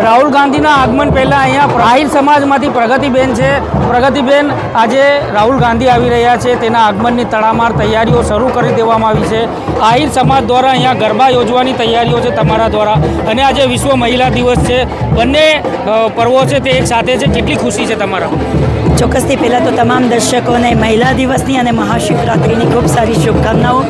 રાહુલ ગાંધીના આગમન પહેલાં અહીંયા આહિર સમાજમાંથી પ્રગતિબેન છે. પ્રગતિબેન આજે રાહુલ ગાંધી આવી રહ્યા છે. તેના આગમનની તડામાર તૈયારીઓ શરૂ કરી દેવામાં આવી છે. આહિર સમાજ દ્વારા અહીંયા ગરબા યોજવાની તૈયારીઓ છે તમારા દ્વારા. અને આજે વિશ્વ મહિલા દિવસ છે. બંને પર્વો છે તે એક સાથે છે. કેટલી ખુશી છે તમારા? ચોક્કસથી પહેલાં તો તમામ દર્શકોને મહિલા દિવસની અને મહાશિવરાત્રિની ખૂબ સારી શુભકામનાઓ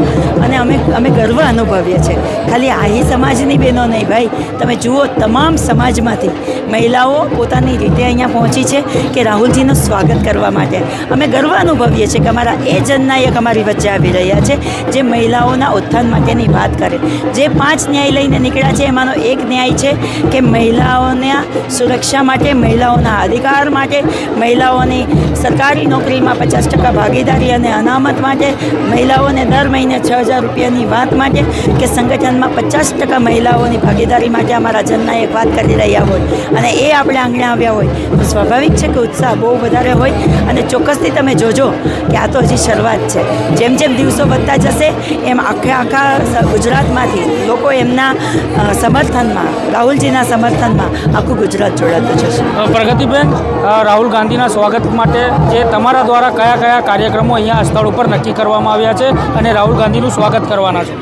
અને અમે અમે ગર્વ અનુભવીએ છીએ. ખાલી આહી સમાજની બહેનો નહીં ભાઈ, તમે જુઓ તમામ સમાજમાંથી મહિલાઓ પોતાની રીતે અહીંયા પહોંચી છે કે રાહુલજીનું સ્વાગત કરવા માટે. અમે ગર્વ અનુભવીએ છીએ કે અમારા એ જનનાયક અમારી વચ્ચે આવી રહ્યા છે, જે મહિલાઓના ઉત્થાન માટેની વાત કરે. જે પાંચ ન્યાય લઈને નીકળ્યા છે, એમાંનો એક ન્યાય છે કે મહિલાઓના સુરક્ષા માટે, મહિલાઓના અધિકાર માટે, મહિલાઓની સરકારી નોકરીમાં પચાસ ટકા ભાગીદારી અને અનામત માટે, મહિલાઓને દર મહિને છ હજાર રૂપિયાની વાત માટે કે સંગઠનમાં પચાસ ટકા મહિલાઓની ભાગીદારી માટે અમારા જનનાયક વાત કરી રહ્યા હોય અને એ આપણે આંગણે આવ્યા હોય. તો સ્વાભાવિક છે કે ઉત્સાહ બહુ વધારે હોય અને ચોક્કસથી તમે જોજો કે આ તો હજી શરૂઆત છે. જેમ જેમ દિવસો વધતા જશે, એમ આખે આખા ગુજરાતમાંથી લોકો એમના સમર્થનમાં, રાહુલજીના સમર્થનમાં આખું ગુજરાત જોડાતું જશે. પ્રગતિબેન રાહુલ ગાંધીના સ્વાગત માટે જે તમારા દ્વારા કયા કયા કાર્યક્રમો અહીંયા સ્થળ ઉપર નક્કી કરવામાં આવ્યા છે અને રાહુલ ગાંધીનું સ્વાગત કરવાના છે.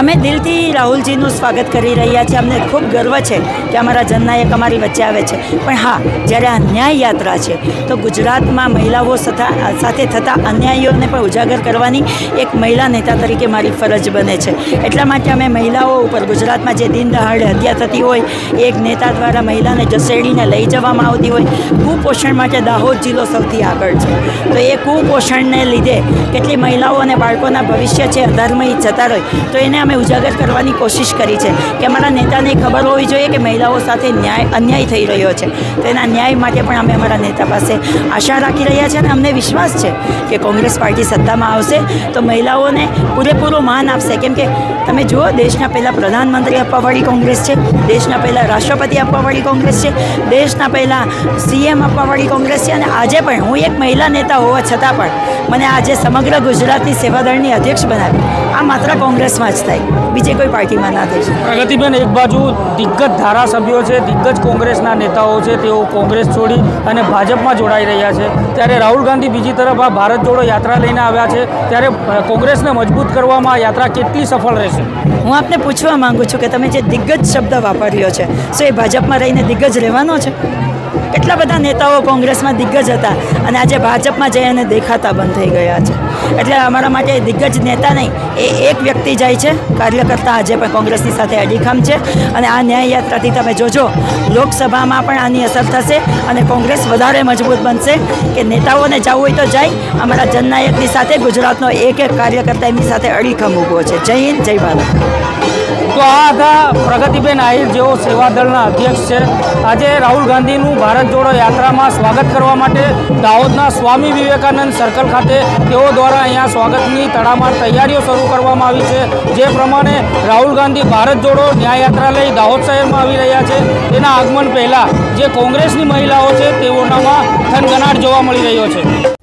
અમે દિલથી રાહુલજીનું સ્વાગત કરી રહ્યા છીએ. અમને ખૂબ ગર્વ છે કે અમારા જનનાયક અમારી વચ્ચે આવે છે. પણ હા, જ્યારે આ ન્યાય યાત્રા છે, તો ગુજરાતમાં મહિલાઓ સાથે થતા અન્યાયોને પણ ઉજાગર કરવાની એક મહિલા નેતા તરીકે મારી ફરજ બને છે. એટલા માટે અમે મહિલાઓ ઉપર ગુજરાતમાં જે દિન દહાડે હત્યા થતી હોય એક નેતા દ્વારા મહિલાને જસેડીને લઈ જવામાં આવતી હોય. કુપોષણ માટે દાહોદ જિલ્લો સૌથી આગળ છે. તો એ કુપોષણને લીધે કેટલી મહિલાઓ અને બાળકોના ભવિષ્ય છે અધર્મય જતા રહે. તો એને અમે ઉજાગર કરવાની કોશિશ કરી છે કે અમારા નેતાને ખબર હોવી જોઈએ કે મહિલાઓ સાથે ન્યાય અન્યાય થઈ રહ્યો છે. તો એના ન્યાય માટે પણ અમે અમારા નેતા પાસે આશા રાખી રહ્યા છે અને અમને વિશ્વાસ છે કે કોંગ્રેસ પાર્ટી સત્તામાં આવશે તો મહિલાઓને પૂરેપૂરું માન આપશે. કેમ કે તમે જુઓ, દેશના પહેલાં પ્રધાનમંત્રી આપવાવાળી કોંગ્રેસ છે, દેશના પહેલાં રાષ્ટ્રપતિ આપવાવાળી કોંગ્રેસ છે, દેશના પહેલાં સીએમ આપવાવાળી કોંગ્રેસ છે અને આજે પણ હું એક મહિલા નેતા હોવા છતાં પણ મને આજે સમગ્ર ગુજરાતની સેવાદળની અધ્યક્ષ બનાવી. આ માત્ર કોંગ્રેસમાં જ થાય. બીજે કોઈ પાર્ટીમાં ના થઈ પ્રગતિબેન એક બાજુ દિગ્ગજ ધારાસભ્યો છે દિગ્ગજ કોંગ્રેસના નેતાઓ છે તેઓ કોંગ્રેસ છોડી અને ભાજપમાં જોડાઈ રહ્યા છે. ત્યારે રાહુલ ગાંધી બીજી તરફ આ ભારત જોડો યાત્રા લઈને આવ્યા છે. ત્યારે કોંગ્રેસને મજબૂત કરવામાં આ યાત્રા કેટલી સફળ રહેશે? હું આપને પૂછવા માંગુ છું કે તમે જે દિગ્ગજ શબ્દ વાપર્યો છે શું એ ભાજપમાં રહીને દિગ્ગજ રહેવાનો છે? કેટલા બધા નેતાઓ કોંગ્રેસમાં દિગ્ગજ હતા અને આજે ભાજપમાં જઈ અને દેખાતા બંધ થઈ ગયા છે. એટલે અમારા માટે દિગ્ગજ નેતા નહીં, એ એક વ્યક્તિ જાય છે, કાર્યકર્તા આજે પણ કોંગ્રેસની સાથે અડીખમ છે અને આ ન્યાય યાત્રાથી તમે જોજો, લોકસભામાં પણ આની અસર થશે અને કોંગ્રેસ વધારે મજબૂત બનશે કે નેતાઓને જવું હોય તો જાય, અમારા જનનાયકની સાથે ગુજરાતનો એક એક કાર્યકર્તા એમની સાથે અડીખમ ઊભો છે. જય હિન્દ, જય ભારત. તો આ હતા પ્રગતિબેન આહિર, જેઓ સેવાદળના અધ્યક્ષ છે. આજે રાહુલ ગાંધીનું ભારત જોડો યાત્રામાં સ્વાગત કરવા માટે દાહોદના સ્વામી વિવેકાનંદ સર્કલ ખાતે તેઓ દ્વારા અહીંયા સ્વાગતની તડામાર તૈયારીઓ શરૂ કરવામાં આવી છે. જે પ્રમાણે રાહુલ ગાંધી ભારત જોડો ન્યાય યાત્રા લઈ દાહોદ શહેરમાં આવી રહ્યા છે. તેના આગમન પહેલાં જે કોંગ્રેસની મહિલાઓ છે તેઓનામાં થનગનાટ જોવા મળી રહ્યો છે.